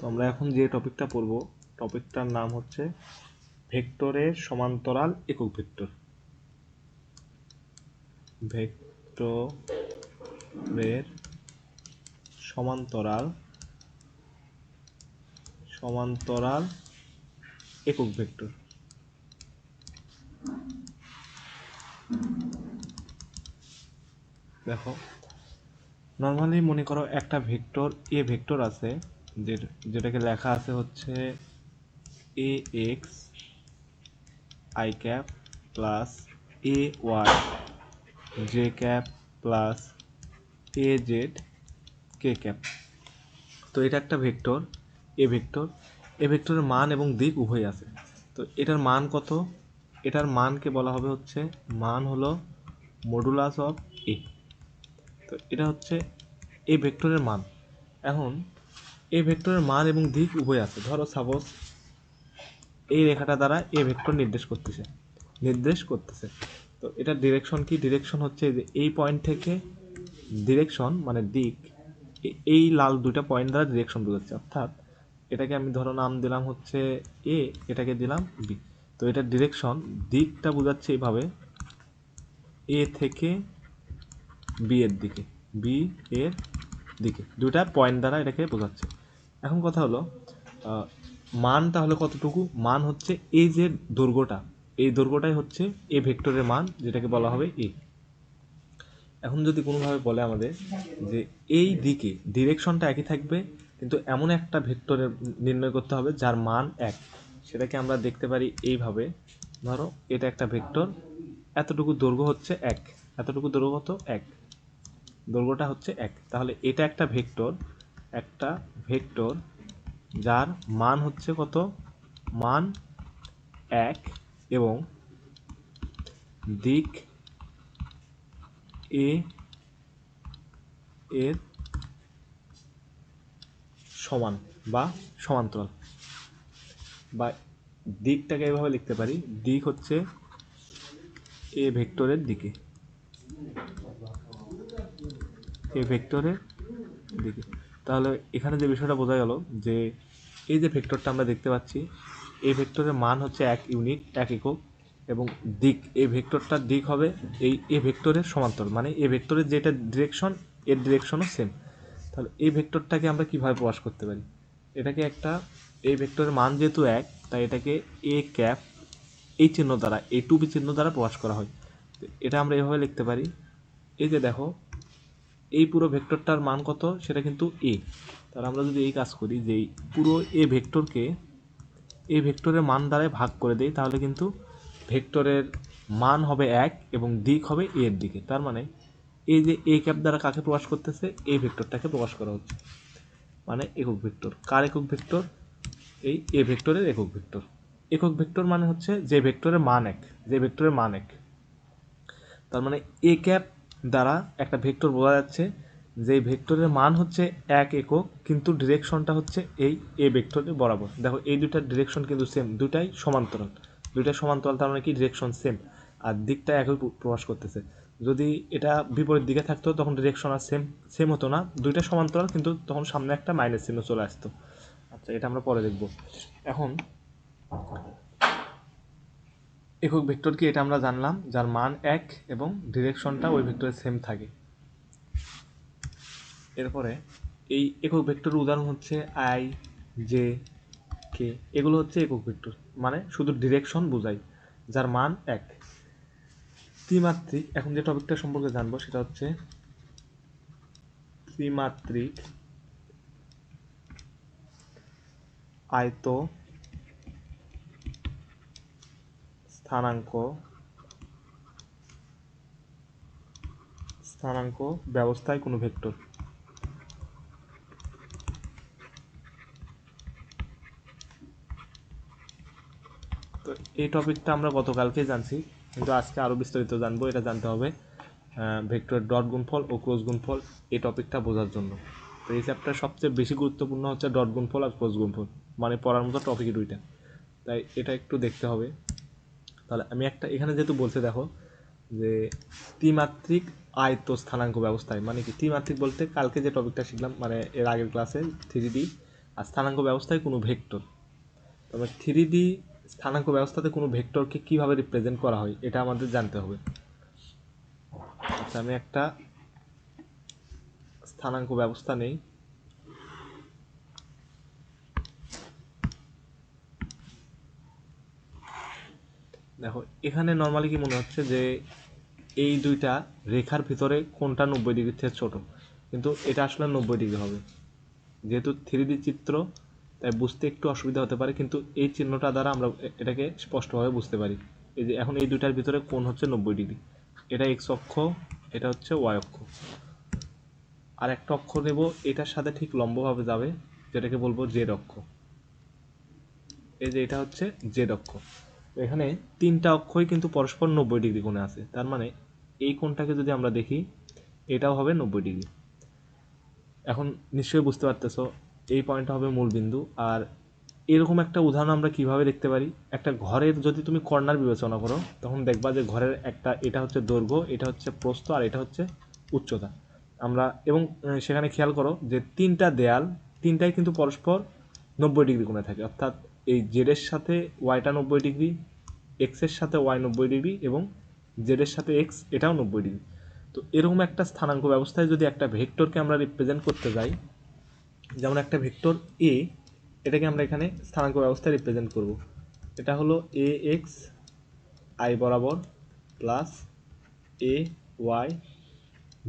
তো আমরা এখন যে টপিকটা পড়ব টপিকটার নাম হচ্ছে ভেক্টরের সমান্তরাল একক ভেক্টর। ভেক্টরের সমান্তরাল সমান্তরাল একক ভেক্টর। দেখো নর্মালি মনে করো একটা ভেক্টর, এ ভেক্টর আছে যেটাকে লেখা আছে হচ্ছে a x i cap plus a y j cap plus a z k cap তো এটা একটা ভেক্টর এ ভেক্টর। এ ভেক্টরের মান এবং দিক উভয় আছে। তো এটার মান কত? এটার মানকে বলা হবে হচ্ছে, মান হলো মডুলাস অফ এ তো এটা হচ্ছে এই ভেক্টরের মান। এখন এই ভেক্টরের মান এবং দিক উভয় আছে। ধরো সাপোজ এই রেখাটা দ্বারা এ ভেক্টর নির্দেশ করতেছে নির্দেশ করতেছে। তো এটার ডিরেকশন কি? ডিরেকশন হচ্ছে যে এই পয়েন্ট থেকে ডিরেকশন মানে দিক, এ- এই লাল দুইটা পয়েন্ট দ্বারা ডিরেকশন বোঝাচ্ছে। অর্থাৎ এটাকে আমি ধরো নাম দিলাম হচ্ছে এ, এটাকে দিলাম বি। তো এটার ডিরেকশন দিকটা বোঝাচ্ছে এইভাবে এ থেকে বি এর দিকে, বি এর দিকে। দুইটা পয়েন্ট দ্বারা এটাকে বোঝাচ্ছে। এখন কথা হলো মান তাহলে কতটুকু? মান হচ্ছে এই যে দৈর্ঘ্যটা এই দৈর্ঘ্যটাই হচ্ছে এ ভেক্টরের মান, যেটাকে বলা হবে এ এখন যদি কোনোভাবে বলে আমাদের যে এই দিকে ডিরেকশনটা একই থাকবে, কিন্তু এমন একটা ভেক্টরের নির্ণয় করতে হবে যার মান এক। সেটাকে আমরা দেখতে পারি এইভাবে। ধরো, এটা একটা ভেক্টর, এতটুকু দৈর্ঘ্য হচ্ছে এক। এতটুকু দৈর্ঘ্য কত? এক। দৈর্ঘ্যটা হচ্ছে এক। তাহলে এটা একটা ভেক্টর একটা ভেক্টর, যার মান হচ্ছে কত? মান এক এবং দিক এ এর সমান বা সমান্তরাল। বা দিকটাকে এভাবে লিখতে পারি। দিক হচ্ছে এ ভেক্টরের দিকে। এ ভেক্টরের দিকে। তাহলে এখানে যে বিষয়টা বোঝা গেল যে এই যে ভেক্টরটা আমরা দেখতে পাচ্ছি, এই ভেক্টরের মান হচ্ছে এক ইউনিট, এক একক, এবং দিক, এই ভেক্টরটার দিক হবে এই এ ভেক্টরের সমান্তরাল মানে এ ভেক্টরের যেটা ডিরেকশন এর ডিরেকশনও সেম তাহলে এই ভেক্টরটাকে আমরা কীভাবে প্রকাশ করতে পারি? এটাকে একটা, এই ভেক্টরের মান যেহেতু এক, তাই এটাকে এ ক্যাপ এই চিহ্ন দ্বারা এ টু বি চিহ্ন দ্বারা প্রকাশ করা হয়। এটা আমরা এভাবে লিখতে পারি। এই যে দেখো এই পুরো ভেক্টরটার মান কত? সেটা কিন্তু এ তাহলে আমরা যদি এই কাজ করি যে পুরো এ ভেক্টরকে এ ভেক্টরের মান দ্বারাই ভাগ করে দেই, তাহলে কিন্তু ভেক্টরের মান হবে এক এবং দিক হবে এ এর দিকে। তার মানে এই যে এ ক্যাপ দ্বারা কাকে প্রকাশ করতেছে? এই ভেক্টরটাকে প্রকাশ করা হচ্ছে। মানে একক ভেক্টর। কার একক ভেক্টর? এই এ ভেক্টরের একক ভেক্টর। একক ভেক্টর মানে হচ্ছে যে ভেক্টরের মান এক, যে ভেক্টরের মান এক। তার মানে এ ক্যাপ দ্বারা একটা ভেক্টর বোঝা যাচ্ছে যে ভেক্টরের মান হচ্ছে এক একক, কিন্তু ডিরেকশনটা হচ্ছে এই এ ভেক্টরের বরাবর। দেখো, এই দুটার ডিরেকশন কিন্তু সেম দুটাই সমান্তরাল। দুইটাই সমান্তরাল, তার মানে কি? ডিরেকশন সেম আর দিকটা একই প্র- প্রকাশ করতেছে। যদি এটা বিপরীত দিকে থাকতো, তখন ডিরেকশন আর সেম সেম হতো না। দুইটা সমান্তরাল, কিন্তু তখন সামনে একটা মাইনাস চিহ্ন চলে আসতো। আচ্ছা এটা আমরা পরে দেখব। এখন একক ভেক্টর কি এটা আমরা জানলাম, যার মান এক এবং ডিরেকশনটা ওই ভেক্টরের সেম থাকে। এরপরে এই একক ভেক্টর উদাহরণ হচ্ছে আই, জে, কে, এগুলো হচ্ছে একক ভেক্টর মানে শুধু ডিরেকশন বোঝায়, যার মান এক। ত্রিমাত্রিক, এখন যে টপিকটা সম্পর্কে জানব সেটা হচ্ছে ত্রিমাত্রিক আয়ত স্থানাঙ্ক স্থানাঙ্ক ব্যবস্থায় কোনো ভেক্টর। তো এই টপিকটা আমরা গতকালকে জানছি, কিন্তু আজকে আরও বিস্তারিত জানব, এটা জানতে হবে ভেক্টর ডট গুণফল ও ক্রস গুণফল এই টপিকটা বোঝার জন্য। তো এই চ্যাপ্টার সবচেয়ে বেশি গুরুত্বপূর্ণ হচ্ছে ডট গুণফল আর ক্রস গুণফল মানে পড়ার মতো টপিক দুইটা। তাই এটা একটু দেখতে হবে। তাহলে আমি একটা, এখানে যেহেতু বলছে দেখো, যে ত্রিমাত্রিক আয়ত স্থানাঙ্ক ব্যবস্থায় মানে কি? ত্রিমাত্রিক বলতে কালকে যে টপিকটা শিখলাম মানে এর আগের ক্লাসে থ্রি ডি আর স্থানাঙ্ক ব্যবস্থায় কোনো ভেক্টর। তবে থ্রি ডি স্থানাঙ্ক ব্যবস্থাতে কোনো ভেক্টরকে কীভাবে রিপ্রেজেন্ট করা হয়, এটা আমাদের জানতে হবে। আচ্ছা আমি একটা স্থানাঙ্ক ব্যবস্থা নেই। দেখো, এখানে নর্মালি কি মনে হচ্ছে যে এই দুইটা রেখার ভিতরে কোনটা নব্বই ডিগ্রির থেকে ছোট? কিন্তু এটা আসলে নব্বই ডিগ্রি হবে। যেহেতু থ্রি চিত্র, তাই বুঝতে একটু অসুবিধা হতে পারে, কিন্তু এই চিহ্নটা দ্বারা আমরা এটাকে স্পষ্টভাবে বুঝতে পারি। এই যে এখন এই দুইটার ভিতরে কোণ হচ্ছে নব্বই ডিগ্রি। এটা এক্স অক্ষ, এটা হচ্ছে ওয়াই অক্ষ। আর একটা অক্ষ নেব, এটার সাথে ঠিক লম্বভাবে যাবে, যেটাকে বলব জেড অক্ষ। এই যে এটা হচ্ছে জেড অক্ষ। এখানে তিনটা অক্ষই কিন্তু পরস্পর নব্বই ডিগ্রি কোণে আছে। তার মানে এই কোণটাকে যদি আমরা দেখি, এটাও হবে নব্বই ডিগ্রি। এখন নিশ্চয়ই বুঝতে পারতেছো, এই পয়েন্টটা হবে মূল বিন্দু। আর এরকম একটা উদাহরণ আমরা কীভাবে দেখতে পারি? একটা ঘরের যদি তুমি কর্নার বিবেচনা করো, তখন দেখবা যে ঘরের একটা, এটা হচ্ছে দৈর্ঘ্য, এটা হচ্ছে প্রস্থ, আর এটা হচ্ছে উচ্চতা। আমরা, এবং সেখানে খেয়াল করো যে তিনটা দেয়াল, তিনটাই কিন্তু পরস্পর নব্বই ডিগ্রি কোণে থাকে। অর্থাৎ এই জেডের সাথে ওয়াইটা নব্বই ডিগ্রি এক্সের সাথে ওয়াই নব্বই ডিগ্রি এবং জেডের সাথে এক্স এটাও নব্বই ডিগ্রি। তো এরকম একটা স্থানাঙ্ক ব্যবস্থায় যদি একটা ভেক্টরকে আমরা রিপ্রেজেন্ট করতে যাই, যেমন একটা ভেক্টর এ এটাকে আমরা এখানে স্থানাঙ্ক ব্যবস্থায় রিপ্রেজেন্ট করব। এটা হলো এ এক্স আই বরাবর প্লাস এ ওয়াই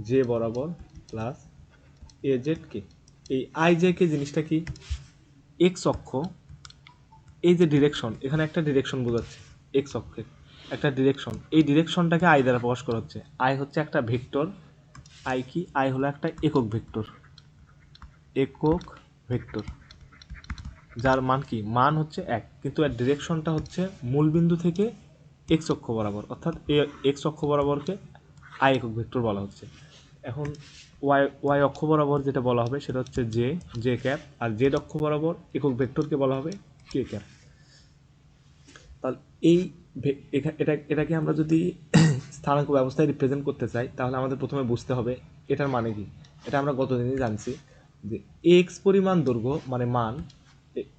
জে বরাবর প্লাস এ জেড কে এই আই জে কে জিনিসটা কি? এক্স অক্ষ এই যে ডিরেকশন এখানে একটা ডিরেকশন বোঝাচ্ছে এক্স অক্ষের, একটা ডিরেকশন এই ডিরেকশনটাকে আই দ্বারা প্রকাশ করা হচ্ছে। আই হচ্ছে একটা ভেক্টর আই কি? আই হলো একটা একক ভেক্টর। একক ভেক্টর। যার মান কি? মান হচ্ছে এক। কিন্তু এর ডিরেকশনটা হচ্ছে মূল বিন্দু থেকে এক্স অক্ষ বরাবর, অর্থাৎ এক্স অক্ষ বরাবরকে আই একক ভেক্টর বলা হচ্ছে। এখন ওয়াই ওয়াই অক্ষ বরাবর যেটা বলা হবে সেটা হচ্ছে জে জে ক্যাপ, আর জেড অক্ষ বরাবর একক ভেক্টরকে বলা হবে কে ক্যাপ তাহলে এই এটা এটাকে আমরা যদি স্থানাঙ্ক ব্যবস্থায় রিপ্রেজেন্ট করতে চাই, তাহলে আমাদের প্রথমে বুঝতে হবে এটার মানে কি। এটা আমরা গতদিনই জানছি যে এক্স পরিমাণ দৈর্ঘ্য মানে মান,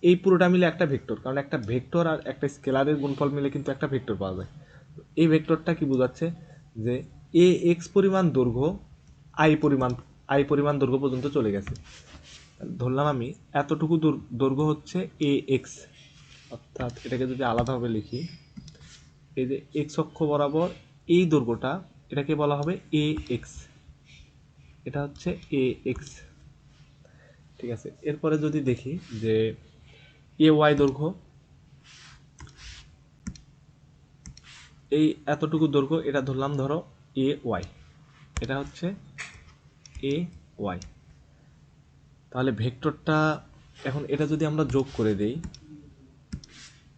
এই পুরোটা মিলে একটা ভেক্টর, কারণ একটা ভেক্টর আর একটা স্কেলারের গুণফল মিলে কিন্তু একটা ভেক্টর পাওয়া যায়। এই ভেক্টরটা কি বোঝাচ্ছে? যে এ এক্স পরিমাণ দৈর্ঘ্য আই পরিমাণ আই পরিমাণ দৈর্ঘ্য পর্যন্ত চলে গেছে। ধরলাম আমি, এতটুকু দৈর- দৈর্ঘ্য হচ্ছে এ এক্স অর্থাৎ এটাকে যদি আলাদাভাবে লিখি, এই যে এক্স অক্ষ বরাবর এই দৈর্ঘ্যটা, এটাকে বলা হবে এ এক্স এটা হচ্ছে এ এক্স ঠিক আছে, এরপরে যদি দেখি যে এ ওয়াই দৈর্ঘ্য, এই এতটুকু দৈর্ঘ্য, এটা ধরলাম ধরো এ ওয়াই এটা হচ্ছে এ ওয়াই তাহলে ভেক্টরটা, এখন এটা যদি আমরা যোগ করে দেই,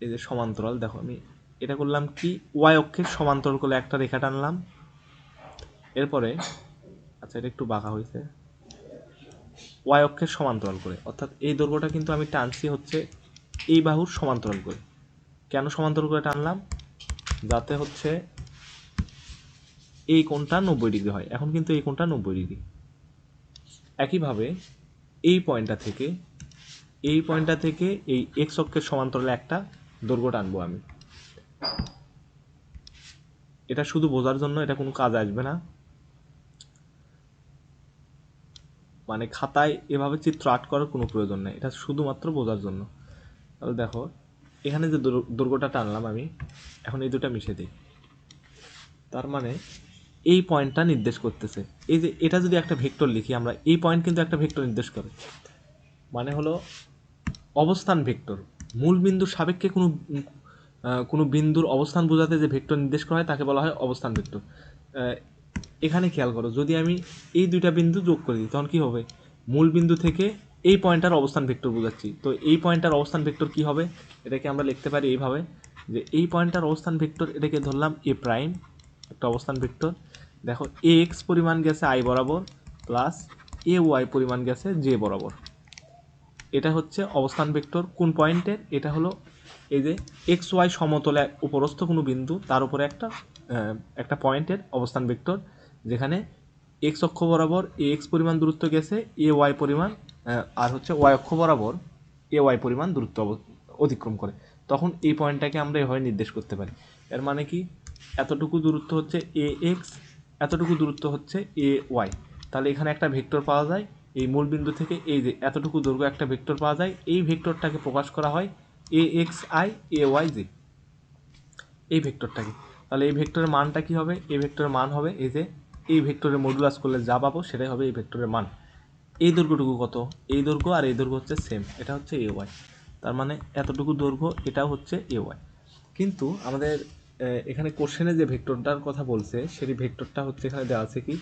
এই যে সমান্তরাল, দেখো আমি এটা করলাম কি ওয়াই অক্ষের সমান্তরাল করে একটা রেখা টানলাম, এরপরে আচ্ছা এটা একটু বাঁকা হয়েছে ওয়াই অক্ষের সমান্তরাল করে, অর্থাৎ এই দৈর্ঘ্যটা কিন্তু আমি টানছি হচ্ছে এই বাহুর সমান্তরাল করে, কেন সমান্তরাল করে টানলাম, যাতে হচ্ছে এই কোণটা নব্বই ডিগ্রি হয়, এখন কিন্তু এই কোণটা নব্বই ডিগ্রি, একইভাবে এই পয়েন্টটা থেকে, এই পয়েন্টটা থেকে এই এক্স অক্ষের সমান্তরালে একটা দৈর্ঘ্য টানবো আমি। এটা শুধু বোঝার জন্য, এটা কোনো কাজ আসবে না। মানে খাতায় এভাবে চিত্র আর্ট করার কোনো প্রয়োজন নেই, এটা শুধুমাত্র বোঝার জন্য। তাহলে দেখো, এখানে যে দৈর- দৈর্ঘ্যটা টানলাম আমি, এখন এই দুটা মিশে দিই। তার মানে এই পয়েন্টটা নির্দেশ করতেছে। এই যে এটা যদি একটা ভেক্টর লিখি, আমরা এই পয়েন্ট কিন্তু একটা ভেক্টর নির্দেশ করে। মানে হলো অবস্থান ভেক্টর। মূল বিন্দুর সাপেক্ষে কোনো কোনো বিন্দুর অবস্থান বোঝাতে যে ভেক্টর নির্দেশ করা হয়, তাকে বলা হয় অবস্থান ভেক্টর। এখানে খেয়াল করো, যদি আমি এই দুইটা বিন্দু যোগ করে দিই, তখন কী হবে? মূল বিন্দু থেকে এই পয়েন্টটার অবস্থান ভেক্টর বোঝাচ্ছি। তো এই পয়েন্টটার অবস্থান ভেক্টর কি হবে? এটাকে আমরা লিখতে পারি এইভাবে যে এই পয়েন্টটার অবস্থান ভেক্টর, এটাকে ধরলাম এ প্রাইম একটা অবস্থান ভেক্টর। দেখো এ এক্স পরিমাণ গেছে আই বরাবর প্লাস এ ওয়াই পরিমাণ গেছে জে বরাবর। এটা হচ্ছে অবস্থান ভেক্টর কোন পয়েন্টের এটা হলো এই যে এক্স ওয়াই সমতলে উপরস্থ কোনো বিন্দু, তার উপরে একটা একটা পয়েন্টের অবস্থান ভেক্টর, যেখানে এক্স অক্ষ বরাবর এ এক্স পরিমাণ দূরত্ব গেছে এ ওয়াই পরিমাণ আর হচ্ছে ওয়াই অক্ষ বরাবর এ ওয়াই পরিমাণ দূরত্ব অতিক্রম করে। তখন এই পয়েন্টটাকে আমরা এভাবে নির্দেশ করতে পারি। এর মানে কি? এতটুকু দূরত্ব হচ্ছে এ এক্স এতটুকু দূরত্ব হচ্ছে এ ওয়াই। তাহলে এখানে একটা ভেক্টর পাওয়া যায়, এই মূল বিন্দু থেকে এই যে এতটুকু দৈর্ঘ্য একটা ভেক্টর পাওয়া যায়, এই ভেক্টরটাকে প্রকাশ করা হয় a x i, a y j. এই ভেক্টরটাকে। তাহলে এই ভেক্টরের মানটা কি হবে? এই ভেক্টরের মান হবে এই যে, এই ভেক্টরের মডুলাস করলে যা পাবো সেটাই হবে এই ভেক্টরের মান। এই দৈর্ঘ্যটুকু কত? এই দৈর্ঘ্য আর এই দৈর্ঘ্য হচ্ছে সেম এটা হচ্ছে এ ওয়াই। তার মানে এতটুকু দৈর্ঘ্য, এটাও হচ্ছে এ ওয়াই। কিন্তু আমাদের এখানে কোশ্চেনে যে ভেক্টরটার কথা বলছে সেই ভেক্টরটা হচ্ছে এখানে দেওয়া আছে কি?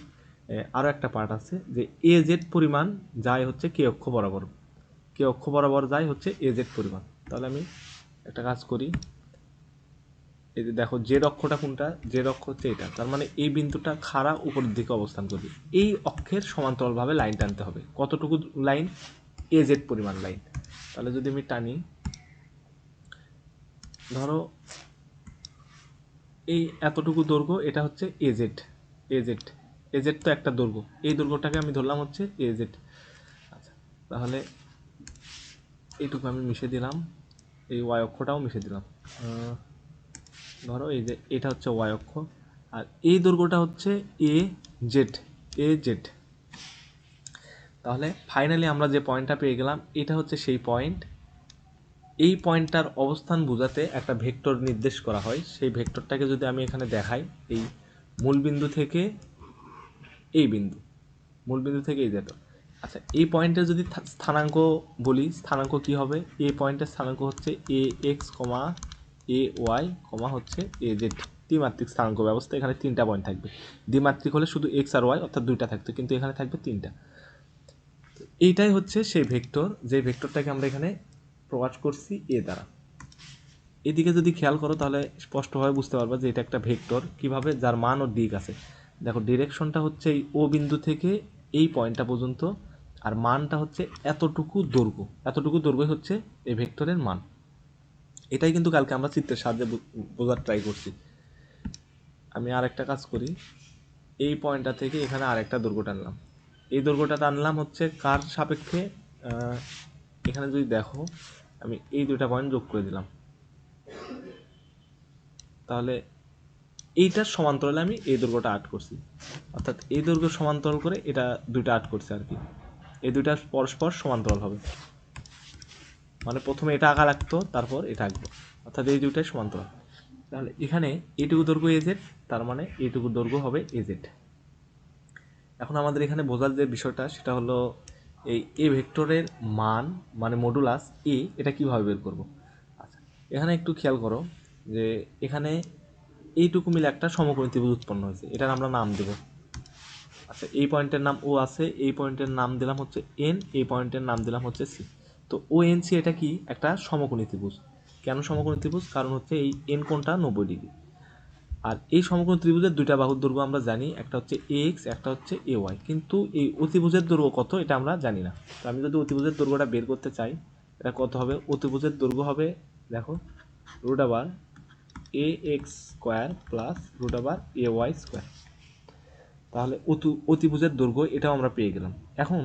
আরও একটা পার্ট আছে যে এ জেড পরিমাণ যায় হচ্ছে কে অক্ষ বরাবর। কে অক্ষ বরাবর যায় হচ্ছে এ জেড পরিমাণ। তাহলে আমি একটা কাজ করি। এই যে দেখো জেড অক্ষটা কোনটা? জেড অক্ষ হচ্ছে এটা। তার মানে এই বিন্দুটা খাড়া উপরের দিকে অবস্থান করবে। এই অক্ষের সমান্তরালভাবে লাইন টানতে হবে। কতটুকু লাইন এ জেড পরিমাণ লাইন তাহলে যদি আমি টানি, ধরো এই এতটুকু দৈর্ঘ্য, এটা হচ্ছে এজেড এজেড এজেড তো একটা দৈর্ঘ্য। এই দৈর্ঘ্যটাকে আমি ধরলাম হচ্ছে এজেড আচ্ছা তাহলে এইটুকু আমি মিশে দিলাম। এই ওয়াই অক্ষটাও মিশে দিলাম। ধরো এই যে এটা হচ্ছে ওয়াই অক্ষ, আর এই দৈর্ঘ্যটা হচ্ছে এ জেড এ জেড তাহলে ফাইনালি আমরা যে পয়েন্টটা পেয়ে গেলাম, এটা হচ্ছে সেই পয়েন্ট এই পয়েন্টটার অবস্থান বোঝাতে একটা ভেক্টর নির্দেশ করা হয়। সেই ভেক্টরটাকে যদি আমি এখানে দেখাই, এই মূল বিন্দু থেকে এই বিন্দু, মূল বিন্দু থেকে এই যেত আচ্ছা এই পয়েন্টে যদি স্থানাঙ্ক বলি, স্থানাঙ্ক কি হবে? এ পয়েন্টের স্থানাঙ্ক হচ্ছে a x comma A y comma হচ্ছে এ জেড দ্বিমাত্রিক স্থানাঙ্ক ব্যবস্থা। এখানে তিনটা পয়েন্ট থাকবে। দ্বিমাত্রিক হলে শুধু এক্স আর ওয়াই অর্থাৎ দুইটা থাকতো, কিন্তু এখানে থাকবে তিনটা। এইটাই হচ্ছে সেই ভেক্টর। যে ভেক্টরটাকে আমরা এখানে প্রকাশ করছি এ দ্বারা। এদিকে যদি খেয়াল করো তাহলে স্পষ্টভাবে বুঝতে পারবা যে এটা একটা ভেক্টর, কীভাবে, যার মান ও দিক আছে। দেখো ডিরেকশনটা হচ্ছে এই ও বিন্দু থেকে এই পয়েন্টটা পর্যন্ত, আর মানটা হচ্ছে এতটুকু দৈর্ঘ্য। এতটুকু দৈর্ঘ্য হচ্ছে এই ভেক্টরের মান। এটাই কিন্তু কালকে আমরা চিত্রের সাহায্যে বোঝার ট্রাই করছি। আমি আর একটা কাজ করি। এই পয়েন্টটা থেকে এখানে আরেকটা দৈর্ঘ্য টানলাম। এই দৈর্ঘ্যটা টানলাম হচ্ছে কার সাপেক্ষে? এখানে যদি দেখো আমি এই দুইটা পয়েন্ট যোগ করে দিলাম। তাহলে এইটার সমান্তরালে আমি এই দৈর্ঘ্যটা আট করছি। অর্থাৎ এই দৈর্ঘ্য সমান্তরাল করে এটা দুইটা আট করছে আর কি। এই দুইটা পরস্পর সমান্তরাল হবে। মানে প্রথমে এটা আঁকা লাগতো, তারপর এটা আঁকবো। অর্থাৎ এই দুইটাই সমান্তরাল। তাহলে এখানে এইটুকু দৈর্ঘ্য এজেড তার মানে এইটুকু দৈর্ঘ্য হবে এজেড এখন আমাদের এখানে বোঝার যে বিষয়টা, সেটা হলো এই এ ভেক্টরের মান মানে মডুলাস এ এটা কীভাবে বের করব? আচ্ছা এখানে একটু খেয়াল করো যে এখানে এইটুকু মিলে একটা সমকোণী ত্রিভুজ উৎপন্ন হয়েছে। এটার আমরা নাম দেব। আচ্ছা এই পয়েন্টের নাম ও আছে, এই পয়েন্টের নাম দিলাম হচ্ছে এন এই পয়েন্টের নাম দিলাম হচ্ছে সি তো ও এন সি এটা কি? একটা সমকোণী ত্রিভুজ। কেন সমকোণী ত্রিভুজ? কারণ হচ্ছে এই এন কোণটা নব্বই ডিগ্রি। আর এই সমকোণ ত্রিভুজের দুইটা বাহুর দৈর্ঘ্য আমরা জানি, একটা হচ্ছে এ এক্স একটা হচ্ছে এ ওয়াই কিন্তু এই অতিভুজের দৈর্ঘ্য কত এটা আমরা জানি না। তো আমি যদি অতিভুজের দৈর্ঘ্যটা বের করতে চাই, এটা কত হবে? অতিভুজের দৈর্ঘ্য হবে, দেখো root over a x square plus root over a y square তাহলে অতু, অতিভুজের দৈর্ঘ্য এটাও আমরা পেয়ে গেলাম। এখন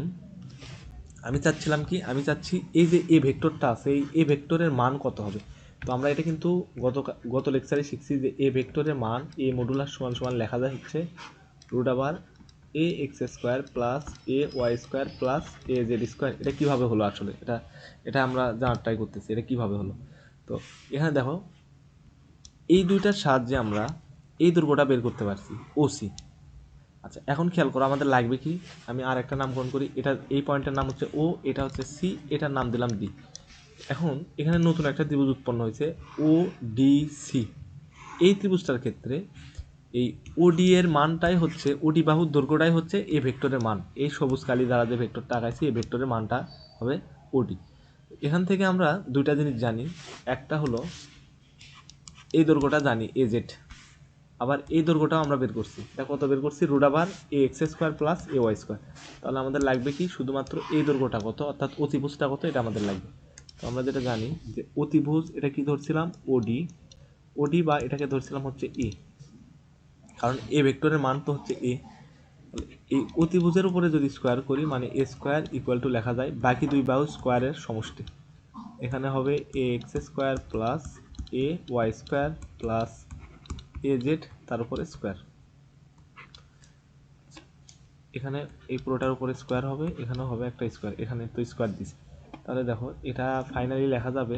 আমি চাচ্ছিলাম কি, আমি চাচ্ছি এই যে এ ভেক্টরটা আছে, এই এ ভেক্টরের মান কত হবে? তো আমরা এটা কিন্তু গত গত লেকচারে শিখছি যে এ ভেক্টরের মান এ মডুলার সমান সমান লেখা যায় হচ্ছে root over a x square plus a y square plus a z square এটা কীভাবে হলো আসলে? এটা এটা আমরা জানার ট্রাই করতেছি, এটা কীভাবে হলো? তো এখানে দেখো, এই দুইটার সাহায্যে আমরা এই দুর্গটা বের করতে পারছি ওসি আচ্ছা এখন খেয়াল করো, আমাদের লাগবে কি? আমি আর একটা নামকরণ করি, এটা, এই পয়েন্টের নাম হচ্ছে ও এটা হচ্ছে সি এটার নাম দিলাম ডি এখন এখানে নতুন একটা ত্রিভুজ উৎপন্ন হয়েছে ও ডি সি এই ত্রিভুজটার ক্ষেত্রে এই ওডি এর মানটাই হচ্ছে ওডি বাহুর দৈর্ঘ্যটাই হচ্ছে এ ভেক্টরের মান। এই সবুজ কালি দ্বারা যে ভেক্টরটা আঁকাইছি এই ভেক্টরের মানটা হবে ওডি এখান থেকে আমরা দুইটা জিনিস জানি। একটা হলো, এই দৈর্ঘ্যটা জানি এ জেড আবার এই দৈর্ঘ্যটাও আমরা বের করছি। এটা কত বের করছি root a x square plus a y square তাহলে আমাদের লাগবে কি? শুধুমাত্র এই দৈর্ঘ্যটা কত? অর্থাৎ অতিভুজটা কত? এটা আমাদের লাগবে। তো আমরা যেটা জানি যে অতিভুজ এটা কি ধরছিলাম? ওডি ওডি বা এটাকে ধরছিলাম হচ্ছে এ কারণ এ ভেক্টরের মান তো হচ্ছে এ এই অতিভুজের উপরে যদি স্কোয়ার করি মানে এ স্কোয়ার ইকুয়াল টু লেখা যায় বাকি দুই বাহু স্কোয়ারের সমষ্টি। এখানে হবে a x square plus a y square plus a z তার উপরে স্কোয়ার এখানে এই পুরোটার উপরে স্কোয়ার হবে, এখানেও হবে একটা স্কোয়ার এখানে তো স্কোয়ার দিছে। তাহলে দেখো এটা ফাইনালি লেখা যাবে।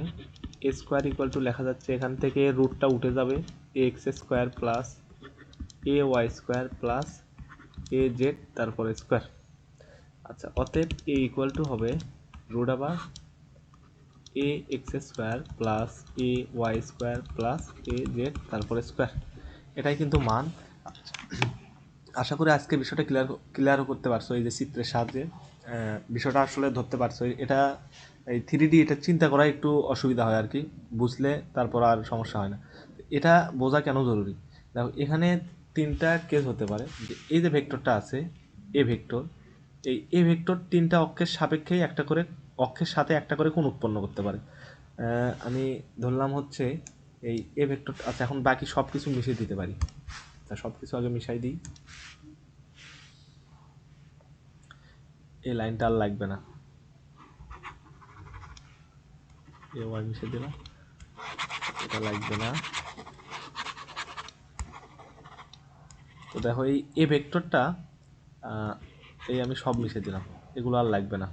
এ স্কোয়ার ইকুয়াল টু লেখা যাচ্ছে এখান থেকে রুটটা উঠে যাবে a x square plus a y square plus a z তারপরে স্কোয়ার আচ্ছা অতএব এ ইকুয়াল টু হবে root over a x square plus a y square plus a z তারপরে স্কোয়ার এটাই কিন্তু মান। আচ্ছা, আশা করি আজকে বিষয়টা ক্লিয়ার ক্লিয়ার করতে পারছ এই যে চিত্রের সাহায্যে। বিষয়টা আসলে ধরতে পারছ। এটা, এই থ্রি ডি এটা চিন্তা করা একটু অসুবিধা হয় আর কি বুঝলে তারপর আর সমস্যা হয় না। এটা বোঝা কেন জরুরি? দেখো, এখানে তিনটা কেস হতে পারে। যে এই যে ভেক্টরটা আছে এ ভেক্টর, এই এ ভেক্টর তিনটা অক্ষের সাপেক্ষেই একটা করে, অক্ষের সাথে একটা করে কোণ উৎপন্ন করতে পারে। আমি ধরলাম হচ্ছে এই এ ভেক্টর আচ্ছা এখন বাকি সব কিছু মিশিয়ে দিতে পারি। তা সব কিছু আগে মিশাই দিই। এই লাইনটা আর লাগবে না। এ ওয়াই মিশিয়ে দিলাম। এটা লাগবে না। তো দেখো, এই এ ভেক্টরটা এই আমি সব মিশিয়ে দিলাম। এগুলো আর লাগবে না।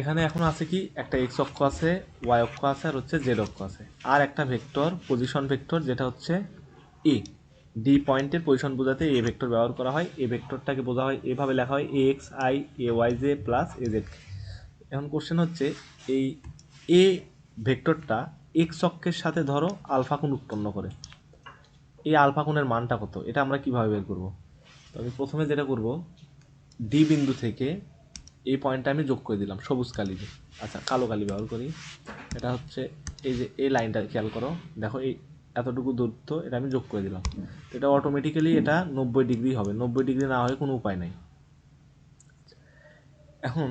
এখানে এখন আছে কি? একটা এক্স অক্ষ আছে ওয়াই অক্ষ আছে, আর হচ্ছে জেড অক্ষ আছে। আর একটা ভেক্টর পজিশন ভেক্টর, যেটা হচ্ছে এ ডি পয়েন্টের পজিশন বোঝাতে এ ভেক্টর ব্যবহার করা হয়। এ ভেক্টরটাকে বোঝা হয়, এভাবে লেখা হয় a x i a y j plus a z এখন কোশ্চেন হচ্ছে, এই এ ভেক্টরটা এক্স অক্ষের সাথে ধরো আলফা কোণ উৎপন্ন করে। এই আলফা কোণের মানটা কত? এটা আমরা কীভাবে বের করব? তো আমি প্রথমে যেটা করব ডি বিন্দু থেকে এই পয়েন্টটা আমি যোগ করে দিলাম, সবুজ কালি আচ্ছা কালো কালি ব্যবহার করি। এটা হচ্ছে এই যে এই লাইনটা খেয়াল করো। দেখো এই এতটুকু দূরত্ব এটা আমি যোগ করে দিলাম। তো এটা অটোমেটিক্যালি এটা নব্বই ডিগ্রি হবে। নব্বই ডিগ্রি না হয় কোনো উপায় নাই। এখন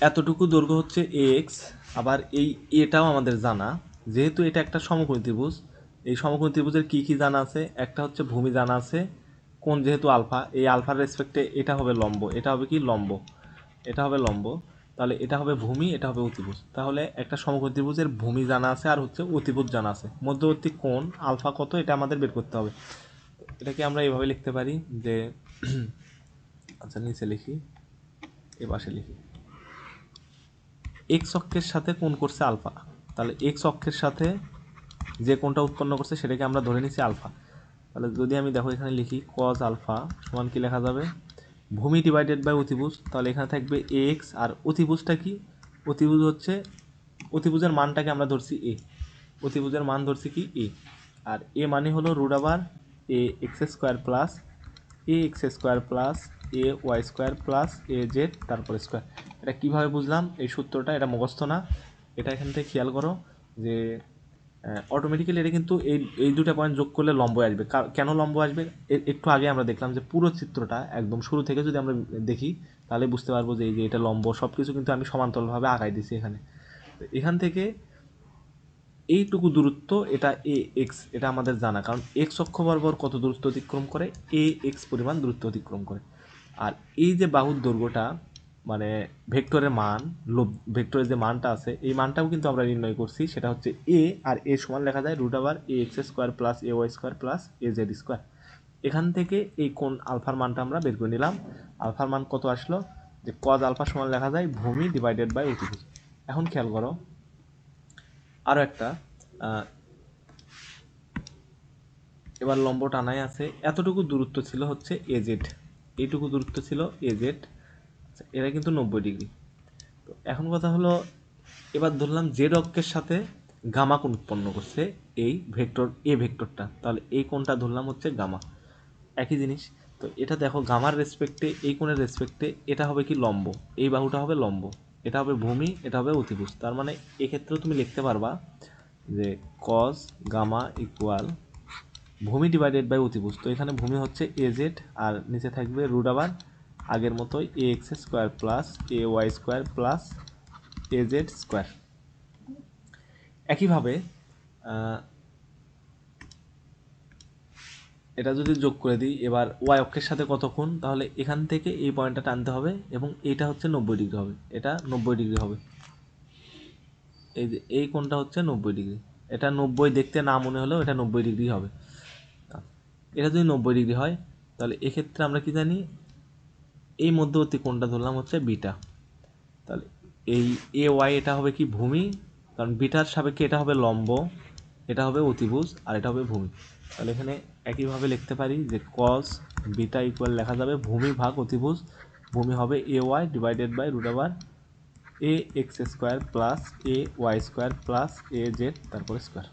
এতটুকু দৈর্ঘ্য হচ্ছে এক্স আবার এই এটাও আমাদের জানা। যেহেতু এটা একটা সমকোণী ত্রিভুজ, এই সমকোণী ত্রিভুজের কী কী জানা আছে? একটা হচ্ছে ভূমি জানা আছে কোন যেহেতু আলফা, এই আলফার রেসপেক্টে এটা হবে লম্ব। এটা হবে কি? লম্ব। এটা হবে লম্ব। তাহলে এটা হবে ভূমি, এটা হবে অতিভুজ। তাহলে একটা সমকোণী ত্রিভুজের ভূমি জানা আছে আর হচ্ছে অতিভুজ জানা আছে। মধ্যবর্তী কোণ, আলফা কত, এটা আমাদের বের করতে হবে। এটাকে আমরা এভাবে লিখতে পারি যে আচ্ছা নিচে লিখি, এ পাশে লিখি। এক্স অক্ষের সাথে কোণ করছে আলফা। তাহলে এক্স অক্ষের সাথে যে কোণটা উৎপন্ন করছে সেটাকে আমরা ধরে নিচ্ছি আলফা। তাহলে যদি আমি দেখো এখানে লিখি কজ আলফা, সমান কি লেখা যাবে? ভূমি ডিভাইডেড বাই অতিভুজ, তাহলে এখানে থাকবে এক্স আর অতিভুজটা কি? অতিভুজ হচ্ছে, অতিভুজের মানটাকে আমরা ধরছি এ অতিভুজের মান ধরছি কি? এ আর এ মানে হলো root over a x square plus a x square plus a y square plus a z তারপর স্কোয়ার এটা কীভাবে বুঝলাম? এই সূত্রটা, এটা মুখস্থ না। এটা এখান থেকে খেয়াল করো যে অটোমেটিক্যালি এটা কিন্তু এই এই দুটা পয়েন্ট যোগ করলে লম্ব আসবে। কেন লম্ব আসবে? একটু আগে আমরা দেখলাম যে পুরো চিত্রটা একদম শুরু থেকে যদি আমরা দেখি, তাহলে বুঝতে পারব যে এই যে এটা লম্ব সব কিছু কিন্তু আমি সমান্তরালভাবে আগাই দিছি এখানে। তো এখান থেকে এইটুকু দূরত্ব এটা এ এক্স এটা আমাদের জানা। কারণ এক্স অক্ষ বরাবর কত দূরত্ব অতিক্রম করে? এ এক্স পরিমাণ দূরত্ব অতিক্রম করে। আর এই যে বাহুর দৈর্ঘ্যটা মানে ভেক্টরের মান লোভ ভেক্টরের যে মানটা আছে, এই মানটাও কিন্তু আমরা নির্ণয় করছি। সেটা হচ্ছে এ আর এ সমান লেখা যায় root over a x square plus a y square plus a z square এখান থেকে এই কোন আলফার মানটা আমরা বের করে নিলাম। আলফার মান কত আসলো? যে কজ আলফা সমান লেখা যায় ভূমি ডিভাইডেড বাই অতিভুজ এখন খেয়াল করো। আরও একটা এবার লম্ব টানায় আছে। এতটুকু দূরত্ব ছিল হচ্ছে এজেড এইটুকু দূরত্ব ছিল এজেড এরা কিন্তু নব্বই ডিগ্রি। তো এখন কথা হলো, এবার ধরলাম জেড অক্ষের সাথে গামা কোণ উৎপন্ন করছে, এই ভেক্টর, এ ভেক্টরটা। তাহলে এই কোণটা ধরলাম হচ্ছে গামা। একই জিনিস, তো এটা দেখো, গামার রেসপেক্টে এই কোণের রেসপেক্টে এটা হবে কি লম্ব, এই বাহুটা হবে লম্ব, এটা হবে ভূমি, এটা হবে অতিভুজ। তার মানে এক্ষেত্রেও তুমি লিখতে পারবা যে কস গামা ইকুয়াল ভূমি ডিভাইডেড বাই অতিভুজ। তো এখানে ভূমি হচ্ছে এ জেড আর নিচে থাকবে রুট আবার আগের মতোই a x square plus a y square plus a z square একইভাবে এটা যদি যোগ করে দিই, এবার ওয়াই অক্ষের সাথে কতক্ষণ? তাহলে এখান থেকে এই পয়েন্টটা টানতে হবে এবং এটা হচ্ছে নব্বই ডিগ্রি হবে। এটা নব্বই ডিগ্রি হবে। এই যে, এই কোণটা হচ্ছে নব্বই ডিগ্রি। এটা নব্বই দেখতে না মনে হলেও এটা নব্বই ডিগ্রি হবে। এটা যদি নব্বই ডিগ্রি হয়, তাহলে এক্ষেত্রে আমরা কি জানি? এই মধ্যবর্তী কোণটা ধরলাম হচ্ছে বিটা। তাহলে এই এ ওয়াই এটা হবে কি ভূমি? কারণ বিটার সাপেক্ষে এটা হবে লম্ব, এটা হবে অতিভুজ, আর এটা হবে ভূমি। তাহলে এখানে একইভাবে লিখতে পারি যে কস বিটা ইকুয়াল লেখা যাবে ভূমি ভাগ অতিভুজ। ভূমি হবে a y divided by root over a x square plus a y square plus a z তারপরে স্কোয়ার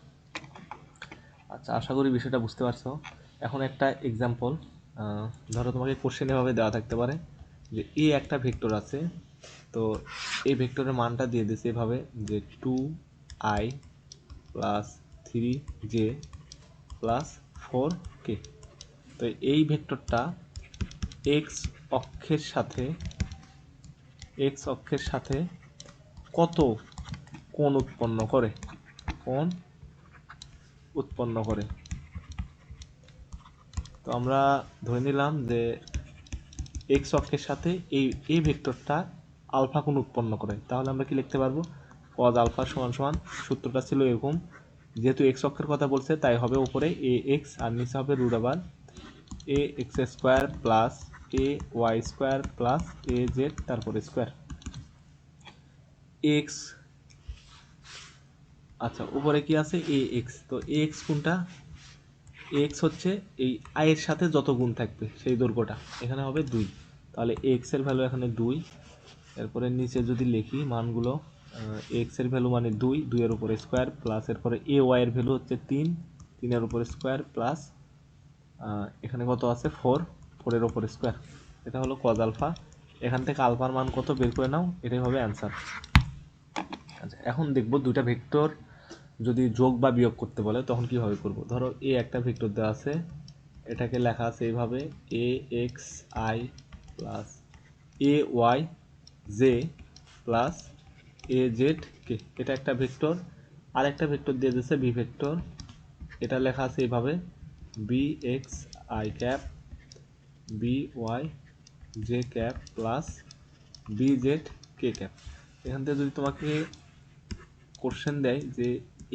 আচ্ছা আশা করি বিষয়টা বুঝতে পারছ। এখন একটা এক্সাম্পল ধরো তোমাকে কোশ্চেন এভাবে দেওয়া থাকতে পারে। যে এ একটা ভেক্টর আছে, তো এই ভেক্টরের মানটা দিয়ে দিয়েছে এভাবে যে two i plus three j plus four k তো এই ভেক্টরটা এক্স অক্ষের সাথে এক্স অক্ষের সাথে কত কোণ উৎপন্ন করে? কোণ উৎপন্ন করে। তো আমরা ধরে নিলাম যে এক্স অক্ষের সাথে এই এই ভেক্টরটা আলফা কোণ উৎপন্ন করে। তাহলে আমরা কি লিখতে পারব? কজ আলফা সমান সমান সূত্রটা ছিল এরকম। যেহেতু এক্স অক্ষের কথা বলছে, তাই হবে উপরে এ এক্স আর নিচে হবে root over a x square plus a y square plus a z তারপরে স্কোয়ার এক্স আচ্ছা উপরে কি আছে? এ এক্স তো এ এক্স কোনটা এক্স হচ্ছে এই আয়ের সাথে যত গুণ থাকবে, সেই দৈর্ঘ্যটা। এখানে হবে দুই। তাহলে এক্সের ভ্যালু এখানে দুই। এরপরে নিচে যদি লিখি মানগুলো এক্সের ভ্যালু মানে দুই, দুইয়ের উপরে স্কোয়ার প্লাস এরপরে এ ওয়াই এর ভ্যালু হচ্ছে তিন, তিনের উপরে স্কোয়ার প্লাস এখানে কত আছে? ফোর ফোরের উপরে স্কোয়ার এটা হলো কজ আলফা এখান থেকে আলফার মান কত? বের করে নাও, এটাই হবে অ্যান্সার আচ্ছা এখন দেখব দুইটা ভেক্টর যদি যোগ বা বিয়োগ করতে বলে, তখন কীভাবে করব? ধরো এ একটা ভেক্টর দেওয়া আছে, এটাকে লেখা আছে এইভাবে, a x i plus a y j plus a z k. এটা একটা ভেক্টর আর একটা ভেক্টর দিয়ে দিয়েছে বি ভেক্টর, এটা লেখা আছে এইভাবে, b x i cap, b y j cap plus b z k cap. এখান থেকে যদি তোমাকে কোশ্চেন দেয় যে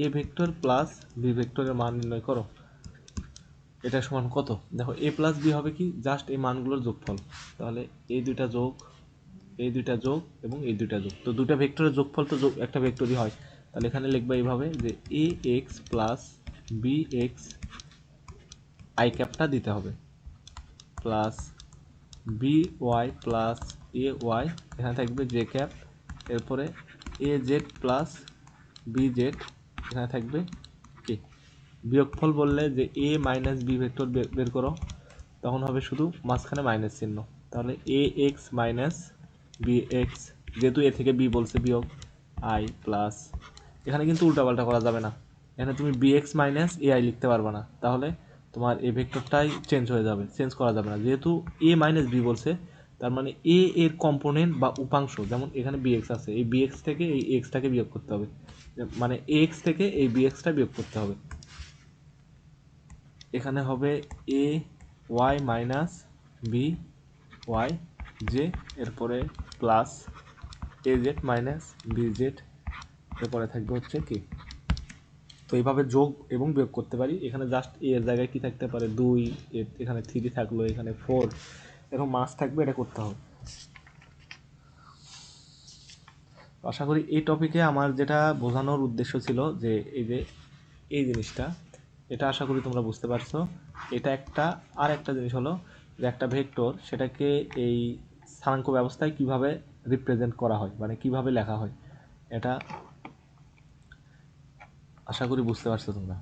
এ ভেক্টর প্লাস বি ভেক্টরের মান নির্ণয় করো। এটা সমান কত? দেখো এ প্লাস বি হবে কি? জাস্ট এই মানগুলোর যোগফল। তাহলে এই দুইটা যোগ এই দুইটা যোগ এবং এই দুইটা যোগ। তো দুইটা ভেক্টরের যোগফল তো যোগ একটা ভেক্টরই হয়। তাহলে এখানে লিখবা এইভাবে যে a x plus b x i ক্যাপটা দিতে হবে। Plus b y plus a y এখানে থাকবে জে ক্যাপ এরপরে a z plus b z এখানে থাকবে কে? বিয়োগফল বললে যে এ মাইনাস বি ভেক্টর বের করো, তখন হবে শুধু মাঝখানে মাইনাস চিহ্ন। তাহলে a x minus b x যেহেতু এ থেকে বি বলছে বিয়োগ আই প্লাস এখানে কিন্তু উল্টাপাল্টা করা যাবে না। এখানে তুমি b x minus a i লিখতে পারবে না। তাহলে তোমার এ ভেক্টরটাই চেঞ্জ হয়ে যাবে চেঞ্জ করা যাবে না। যেহেতু এ মাইনাস বি বলছে, তার মানে এ এর কম্পোনেন্ট বা উপাংশ, যেমন এখানে বি এক্স আছে, এই বি এক্স থেকে এই এক্সটাকে বিয়োগ করতে হবে। মানে এ এক্স থেকে এই বি এক্সটা বিয়োগ করতে হবে। এখানে হবে a y minus b y j এরপরে plus a z minus b z এরপরে থাকবে হচ্ছে কি তো এইভাবে যোগ এবং বিয়োগ করতে পারি। এখানে জাস্ট এ এর জায়গায় কি থাকতে পারে? দুই এখানে থ্রি থাকল, এখানে ফোর এরকম মাস থাকবে, এটা করতে হবে। আশা করি এই টপিকে আমার যেটা বোঝানোর উদ্দেশ্য ছিল যে এই যে এই জিনিসটা, এটা আশা করি তোমরা বুঝতে পারছ। এটা একটা আর একটা জিনিস হলো যে একটা ভেক্টর সেটাকে এই স্থানাঙ্ক ব্যবস্থায় কীভাবে রিপ্রেজেন্ট করা হয় মানে কীভাবে লেখা হয়, এটা আশা করি বুঝতে পারছ তোমরা।